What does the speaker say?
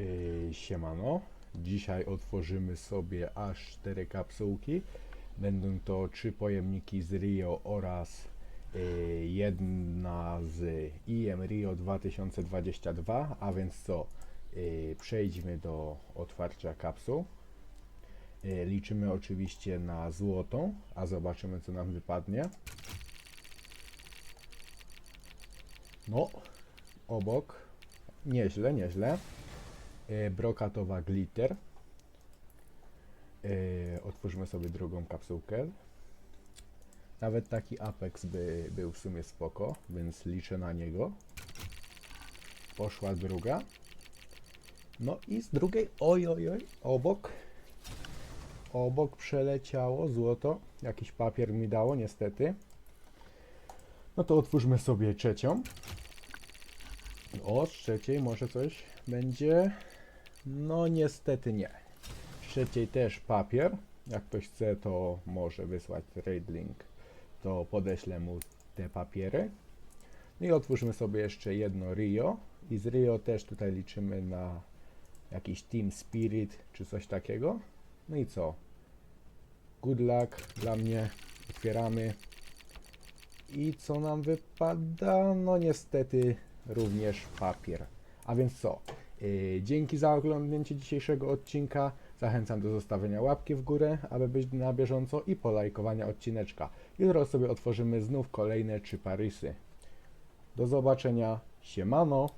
Yy, siemano. Dzisiaj otworzymy sobie aż 4 kapsułki. Będą to trzy pojemniki z Rio oraz yy, jedna z IM Rio 2022. A więc co? Yy, przejdźmy do otwarcia kapsuł. Liczymy oczywiście na złotą, a zobaczymy co nam wypadnie. No, obok. Nieźle, nieźle. E, brokatowa glitter. E, otwórzmy sobie drugą kapsułkę. Nawet taki Apex by był w sumie spoko, więc liczę na niego. Poszła druga. No i z drugiej, oj, oj, oj, obok. Obok przeleciało złoto. Jakiś papier mi dało, niestety. No to otwórzmy sobie trzecią. O, z trzeciej może coś będzie. No niestety nie. Z trzeciej też papier. Jak ktoś chce, to może wysłać trade link. To podeślę mu te papiery. No i otwórzmy sobie jeszcze jedno Rio. I z Rio też tutaj liczymy na jakiś Team Spirit czy coś takiego. No i co? Good luck dla mnie. Otwieramy. I co nam wypada? No niestety również papier. A więc co? Yy, dzięki za oglądnięcie dzisiejszego odcinka. Zachęcam do zostawienia łapki w górę, aby być na bieżąco i polajkowania odcineczka. Jutro sobie otworzymy znów kolejne trzy Parysy. Do zobaczenia. Siemano!